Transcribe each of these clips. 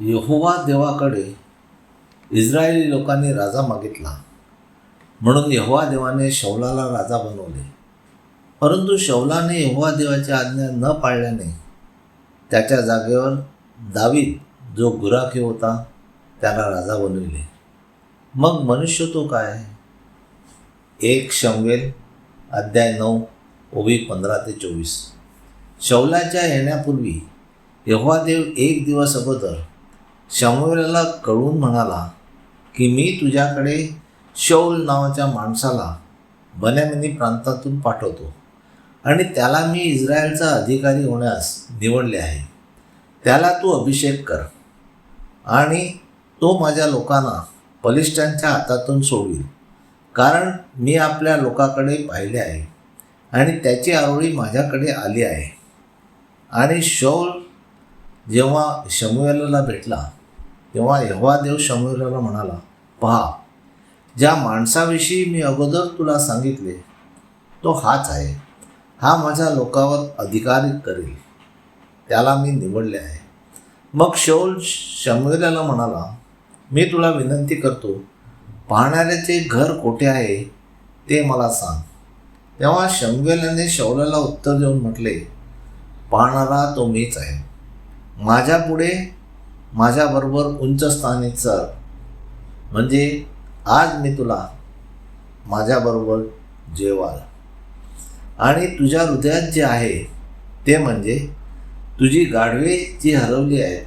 यहोवा देवाकडे इस्रायली लोकांनी राजा मागितला. म्हणून यहोवा देवाने शौलाला राजा बनवले. परंतु शौलाने यहोवा देवाची आज्ञा न पाळल्याने त्याच्या जागेवर दावीद जो गुराखी होता त्याला राजा बनविले. मग मनुष्य तो काय? एक शमवेल अध्याय नऊ ओवी पंधरा ते चोवीस. शौलाच्या येण्यापूर्वी यहोवादेव एक दिवस अगोदर शमवेलाला कळून म्हणाला की मी तुझ्याकडे शौल नावाच्या माणसाला बन्यामिनी प्रांतातून पाठवतो. आणि त्याला मी इस्रायलचा अधिकारी होण्यास निवडले आहे. त्याला तू अभिषेक कर. आणि तो माझ्या लोकांना बलिष्ठांच्या हातातून सोडवी कारण मी आपल्या लोकाकडे पाहिले आहे. आणि त्याची आवळी माझ्याकडे आली आहे. आणि शौल जेव्हा शमुएलला भेटला तेव्हा यहोवा देव शमुएलला म्हणाला पहा ज्या माणसाविषयी मी अगोदर तुला सांगितले तो हाच आहे. हा माझ्या लोकावर अधिकारी करेल. त्याला मी निवडले आहे. मग शौल शमुएलाला म्हणाला मी तुला विनंती करतो पाहणाऱ्याचे घर कोठे आहे ते मला सांग. तेव्हा शमुएलाने शौलाला उत्तर देऊन म्हटले पाहणारा तो मीच आहे. माझ्या पुढे माझ्याबरोबर उंच स्थानी चल. म्हणजे आज मी तुला माझ्याबरोबर जेवाल. आणि तुझ्या हृदयात जे आहे ते म्हणजे तुझी गाढवे जी हरवली आहेत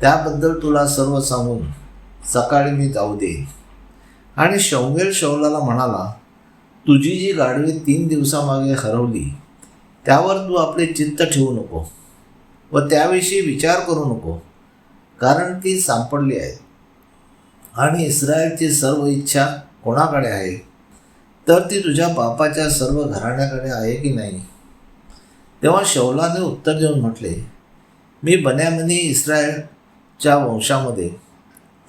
त्याबद्दल तुला सर्व सांगून सकाळी मी जाऊ देईन आणि शौंगेल शौलाला म्हणाला तुझी जी गाढवे तीन दिवसामागे हरवली त्यावर तू आपले चित्त ठेवू नको. व त्याविषयी विचार करू नको. कारण ती सापडली आहे. आणि इस्रायलची सर्व इच्छा कोणाकडे आहे? तर ती तुझ्या बापाच्या सर्व घराण्याकडे आहे की नाही? तेव्हा शौलाने उत्तर देऊन म्हटले मी बन्यामिनी इस्रायलच्या वंशामध्ये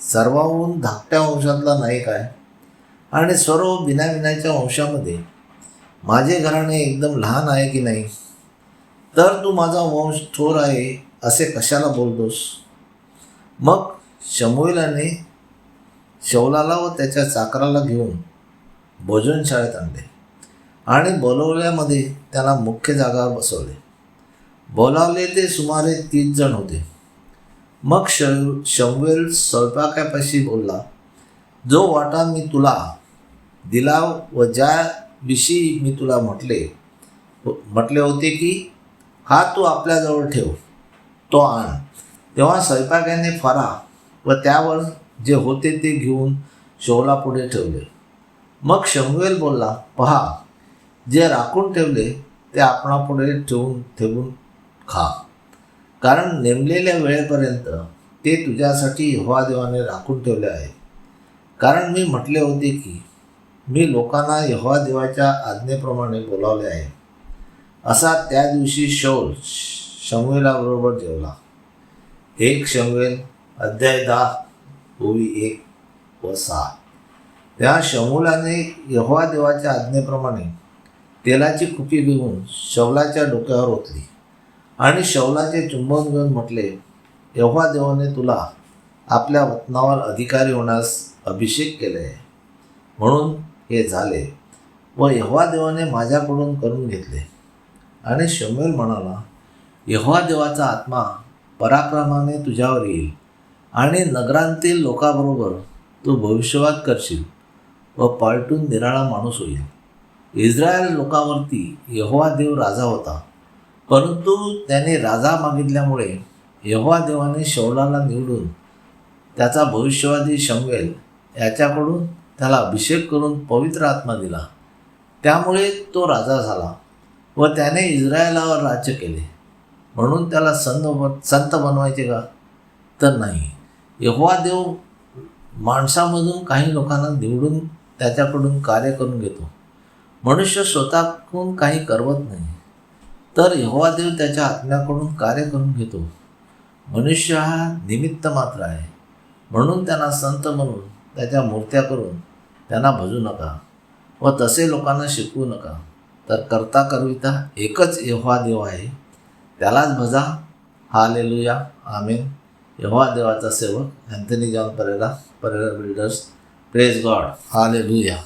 सर्वाहून धाकट्या वंशातला नाही काय? आणि सर्व बिनाविनाच्या वंशामध्ये माझे घराणे एकदम लहान आहे की नाही? तर तू माझा वंश थोर आहे असे कशाला बोलतोस? मग शमुईलाने शौलाला व त्याच्या चाकराला घेऊन भोजनशाळेत आणले आणि बोलवल्यामध्ये त्याला मुख्य जागावर बसवले. बोलावले ते सुमारे तीस जण होते. मग श शमवेल स्वयंपाकापाशी बोलला जो वाटा मी तुला दिला व ज्याविषयी मी तुला म्हटले म्हटले होते की हा तू आपल्याजवळ ठेव. तो आण. तेव्हा स्वयंपाक्याने फरा व त्यावर जे होते ते घेऊन शोला पुढे ठेवले. मग शमुएल बोलला पहा जे राखून ठेवले ते आपणापुढे ठेवून ठेवून खा. कारण नेमलेल्या वेळेपर्यंत ते तुझ्यासाठी यहोवा देवाने राखून ठेवले आहे. कारण मी म्हटले होते की मी लोकांना यहोवा देवाच्या आज्ञेप्रमाणे बोलावले आहे. असा त्या दिवशी शौल शमुएलाबरोबर जेवला. एक शमुएल अध्याय दहा ओवी एक व सहा. त्या शमुलाने यहोवा देवाच्या आज्ञेप्रमाणे तेलाची कुपी घेऊन शौलाच्या डोक्यावर ओतली. आणि शौलाचे चुंबन घेऊन म्हटले यहोवा देवाने तुला आपल्या वतनावर अधिकारी होण्यास अभिषेक केले म्हणून हे झाले व यहोवा देवाने माझ्याकडून करून घेतले. आणि शमेल म्हणाला यहोवा देवाचा आत्मा पराक्रमाने तुझ्यावर येईल आणि नगरांतील लोकांबरोबर तू भविष्यवाद करशील व पालटून निराळा माणूस होईल. इस्रायल लोकावरती यहोवा देव राजा होता परंतु त्याने राजा मागितल्यामुळे यहोवा देवाने शौलाला निवडून त्याचा भविष्यवादी शमवेल याच्याकडून त्याला अभिषेक करून पवित्र आत्मा दिला. त्यामुळे तो राजा झाला. व त्याने इस्रायलावर राज्य केले. म्हणून त्याला संत बन संत बनवायचे का? तर नाही. यहोवा देव माणसामधून काही लोकांना निवडून त्याच्याकडून कार्य करून घेतो. मनुष्य स्वतःकडून काही करवत नाही. तर यहोवा देव त्याच्या आत्म्याकडून कार्य करून घेतो. मनुष्य हा निमित्त मात्र आहे. म्हणून त्यांना संत म्हणून त्याच्या मूर्त्या करून त्यांना भजू नका व तसे लोकांना शिकवू नका. तर करता करविता एकच यहोवा देव आहे. त्यालाच भजा हालेलुया. आमीन. यहोवा देवाचा सेवक Anthony John Pereira Pereira builders. Praise God hallelujah.